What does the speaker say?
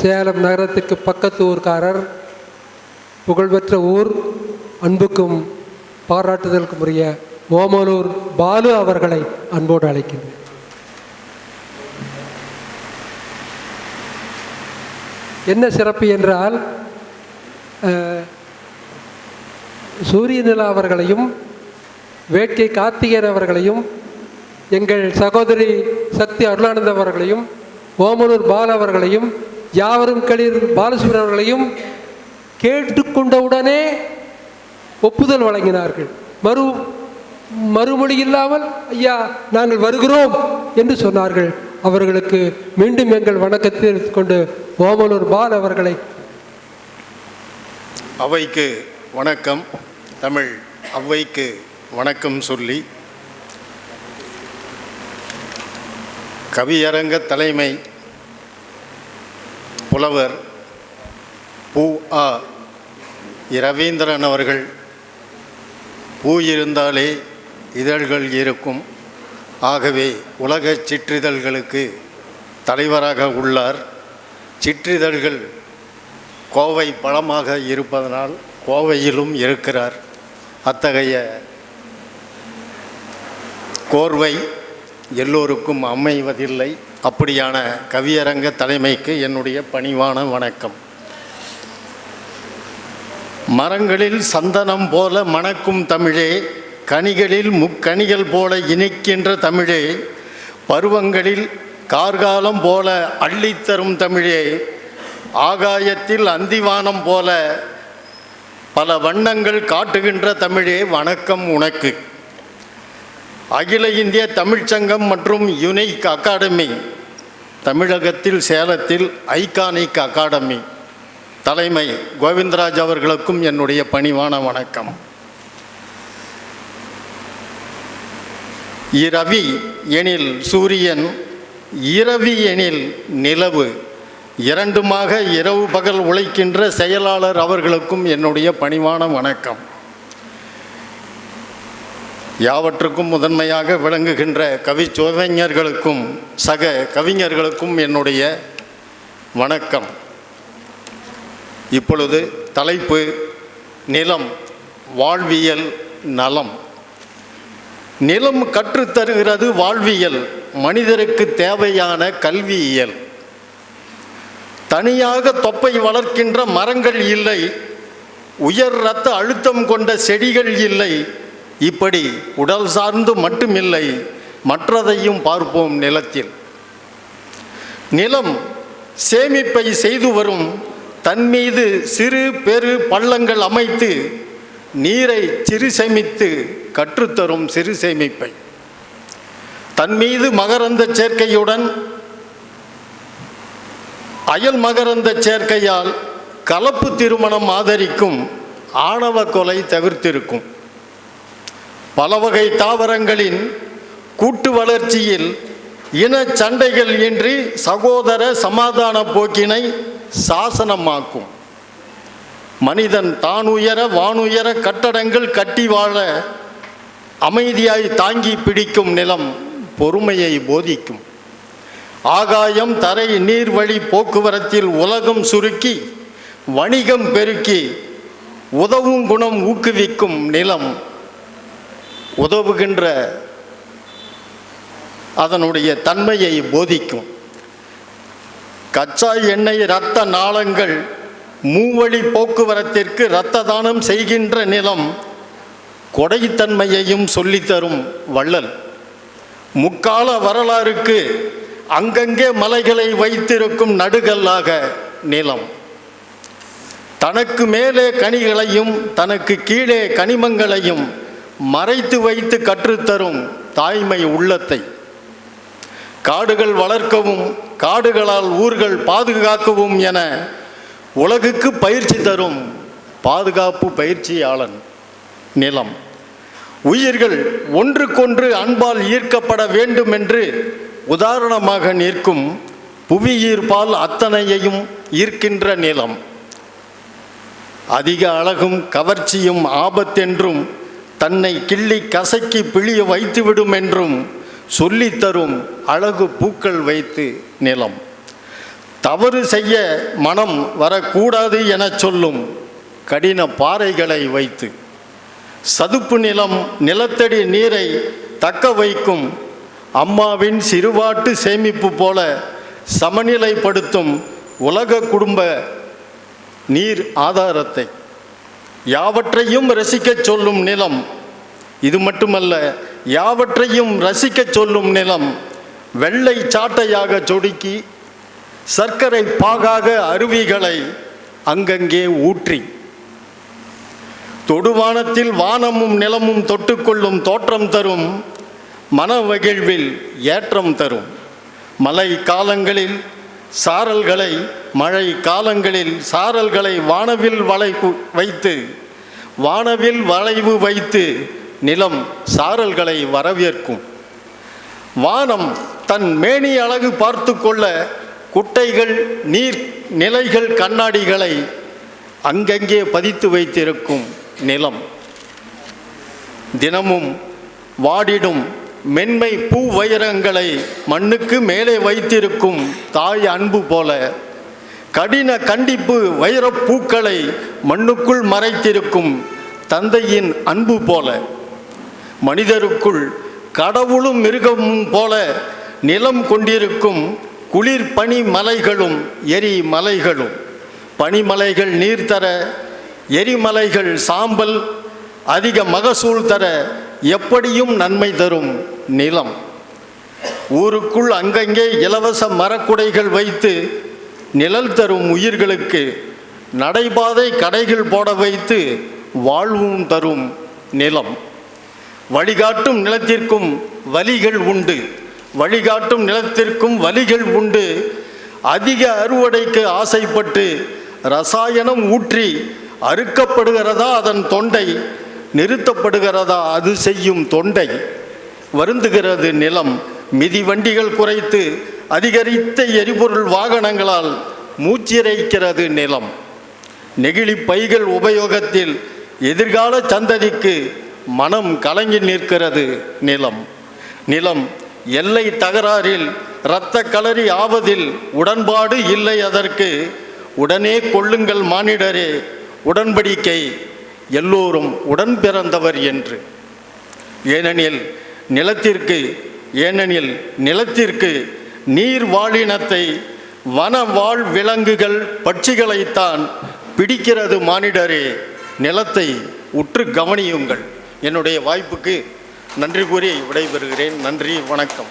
சேலம் நகரத்துக்கு பக்கத்து ஊர்க்காரர் புகழ்பெற்ற ஊர் அன்புக்கும் பாராட்டுதலுக்கும் உரிய ஓமலூர் பாலு அவர்களை அன்போடு அழைக்கின்றேன். என்ன சிறப்பு என்றால் சூரியநிலா அவர்களையும் வேட்கை கார்த்திகேயன் அவர்களையும் எங்கள் சகோதரி சக்தி அருளானந்த அவர்களையும் ஓமனூர் பால் அவர்களையும் யாவரும் களிர் பாலசுப்ரமணியன் அவர்களையும் கேட்டுக்கொண்டவுடனே ஒப்புதல் வழங்கினார்கள். மறு மறுமொழி இல்லாமல் ஐயா நாங்கள் வருகிறோம் என்று சொன்னார்கள். அவர்களுக்கு மீண்டும் எங்கள் வணக்கத்தை கொண்டு ஓமலூர் பால் அவர்களை அவைக்கு வணக்கம் தமிழ் அவ்வைக்கு வணக்கம் சொல்லி கவியரங்க தலைமை புலவர் பூ ஆ. இரவீந்திரன் அவர்கள் பூ இருந்தாலே இதழ்கள் இருக்கும். ஆகவே உலக சிற்றிதழ்களுக்கு தலைவராக உள்ளார். சிற்றிதழ்கள் கோவை பழமாக இருப்பதனால் கோவையிலும் இருக்கிறார். அத்தகைய கோர்வை எல்லோருக்கும் அமைவதில்லை. அப்படியான கவியரங்க தலைமைக்கு என்னுடைய பணிவான வணக்கம். மரங்களில் சந்தனம் போல மணக்கும் தமிழே கனிகளில் முக்கனிகள் போல இனிக்கின்ற தமிழே பருவங்களில் கார்காலம் போல அள்ளித்தரும் தமிழே ஆகாயத்தில் அந்திவானம் போல பல வண்ணங்கள் காட்டுகின்ற தமிழே வணக்கம் உனக்கு. அகில இந்திய தமிழ்ச்சங்கம் மற்றும் யுனைக் அகாடமி தமிழகத்தில் சேலத்தில் ஐகானிக் அகாடமி. தலைமை கோவிந்தராஜ் அவர்களுக்கும் என்னுடைய பணிவான வணக்கம். இரவி எனில் சூரியன் இரவி எனில் நிலவு. இரண்டுமாக இரவு பகல் உழைக்கின்ற செயலாளர் அவர்களுக்கும் என்னுடைய பணிவான வணக்கம். யாவற்றுக்கும் முதன்மையாக விளங்குகின்ற கவி சோதஞர்களுக்கும் சக கவிஞர்களுக்கும் என்னுடைய வணக்கம். இப்பொழுது தலைப்பு நிலம் வாழ்வியல் நலம். நிலம் கற்றுத்தருகிறது வாழ்வியல் மனிதருக்கு தேவையான கல்வியியல். தனியாக தொப்பை வளர்க்கின்ற மரங்கள் இல்லை உயர் இரத்த அழுத்தம் கொண்ட செடிகள் இல்லை இப்படி உடல் சார்ந்து மட்டுமில்லை மற்றதையும் பார்ப்போம் நிலத்தில். நிலம் சேமிப்பை செய்து வரும் தன் மீது சிறு பெரு பள்ளங்கள் அமைத்து நீரை சிறு சேமித்து கற்றுத்தரும் சிறு சேமிப்பை. தன் மீது மகரந்த சேர்க்கையுடன் அயல் மகரந்த சேர்க்கையால் கலப்பு திருமணம் ஆதரிக்கும் ஆணவ கொலை தவிர்த்திருக்கும். பலவகை தாவரங்களின் கூட்டு வளர்ச்சியில் இன சண்டைகள் இன்றி சகோதர சமாதான போக்கினை சாசனமாக்கும். மனிதன் தானுயர வானுயர கட்டடங்கள் கட்டி வாழ அமைதியாய் தாங்கி பிடிக்கும் நிலம் பொறுமையை போதிக்கும். ஆகாயம் தரை நீர்வழி போக்குவரத்தில் உலகம் சுருக்கி வணிகம் பெருக்கி உதவும் குணம் ஊக்குவிக்கும் நிலம் உதவுகின்ற அதனுடைய தன்மையை போதிக்கும். கச்சா எண்ணெய் இரத்த நாளங்கள் மூவழி போக்குவரத்திற்கு இரத்த தானம் செய்கின்ற நிலம் கொடைத்தன்மையையும் சொல்லித்தரும் வள்ளல். முக்கால வரலாறுக்கு அங்கங்கே மலைகளை வைத்திருக்கும் நடுகல்லாக நிலம். தனக்கு மேலே கனிகளையும் தனக்கு கீழே கனிமங்களையும் மறைத்து வைத்து கற்றுத்தரும் தாய்மை உள்ளத்தை. காடுகள் வளர்க்கவும் காடுகளால் ஊர்கள் பாதுகாக்கவும் என உலகுக்கு பயிற்சி தரும் பாதுகாப்பு பயிற்சியாளன் நிலம். உயிர்கள் ஒன்றுக்கொன்று அன்பால் ஈர்க்கப்பட வேண்டும் என்று உதாரணமாக நிற்கும் புவியீர்ப்பால் அத்தனையையும் ஈர்க்கின்ற நிலம். அதிக அழகும் கவர்ச்சியும் ஆபத்தென்றும் தன்னை கிள்ளி கசக்கி பிழிய வைத்துவிடும் என்றும் சொல்லித்தரும் அழகு பூக்கள் வைத்து நிலம். தவறு செய்ய மனம் வரக்கூடாது எனச் சொல்லும் கடின பாறைகளை வைத்து. சதுப்பு நிலம் நிலத்தடி நீரை தக்க வைக்கும் அம்மாவின் சிறுவாட்டு சேமிப்பு போல சமநிலைப்படுத்தும் உலக குடும்ப நீர் ஆதாரத்தை. யாவற்றையும் ரசிக்கச் சொல்லும் நிலம். இது மட்டுமல்ல யாவற்றையும் ரசிக்கச் சொல்லும் நிலம். வெள்ளை சாட்டையாக சொடுக்கி சர்க்கரை பாகாக அருவிகளை அங்கங்கே ஊற்றி. தொடுவானத்தில் வானமும் நிலமும் தொட்டுக்கொள்ளும் தோற்றம் தரும் மனவகிழ்வில் ஏற்றம் தரும். மழை காலங்களில் சாரல்களை மழை காலங்களில் சாரல்களை வானவில் வளைவு வைத்து வானவில் வளைவு வைத்து நிலம் சாரல்களை வரவேற்கும். வானம் தன் மேனி அழகு பார்த்து கொள்ள குட்டைகள் நீர் நிலைகள் கண்ணாடிகளை அங்கங்கே பதித்து வைத்திருக்கும் நிலம். தினமும் வாடிடும் மென்மை பூ வைரங்களை மண்ணுக்கு மேலே வைத்திருக்கும் தாய் அன்பு போல கடின கண்டிப்பு வைரப்பூக்களை மண்ணுக்குள் மறைத்திருக்கும் தந்தையின் அன்பு போல மனிதருக்குள் கடவுளும் மிருகமும் போல நிலம் கொண்டிருக்கும் குளிர் பனி மலைகளும் எரி மலைகளும். பனிமலைகள் நீர் தர எரிமலைகள் சாம்பல் அதிக மகசூல் தர எப்படியும் நன்மை தரும் நிலம். ஊருக்குள் அங்கங்கே இலவச மரக்குடைகள் வைத்து நிழல் தரும் உயிர்களுக்கு நடைபாதை கடைகள் போட வைத்து வாழ்வும் தரும் நிலம். வழிகாட்டும் நிலத்திற்கும் வலிகள் உண்டு. வழிகாட்டும் நிலத்திற்கும் வலிகள் உண்டு. அதிக அறுவடைக்கு ஆசைப்பட்டு ரசாயனம் ஊற்றி அறுக்கப்படுகிறதா அதன் தொண்டை. நிறுத்தப்படுகிறதா அது செய்யும் தொண்டை. வருந்துகிறது நிலம் மிதிவண்டிகள் குறைத்து அதிகரித்த எரிபொருள் வாகனங்களால் மூச்சிறைக்கிறது நிலம். நெகிழி பைகள் உபயோகத்தில் எதிர்கால சந்ததிக்கு மனம் கலங்கி நிற்கிறது நிலம். நிலம் எல்லை தகராறில் இரத்த களறி ஆவதில் உடன்பாடு இல்லை அதற்கு உடனே கொள்ளுங்கள் மானிடரே உடன்படிக்கை எல்லோரும் உடன் பிறந்தவர் என்று. ஏனெனில் நிலத்திற்கு ஏனெனில் நிலத்திற்கு நீர் வாழினத்தை வன வாழ் விலங்குகள் பட்சிகளைத்தான் பிடிக்கிறது மானிடரே நிலத்தை உற்று கவனியுங்கள். என்னுடைய வாய்ப்புக்கு நன்றி கூறி விடைபெறுகிறேன். நன்றி வணக்கம்.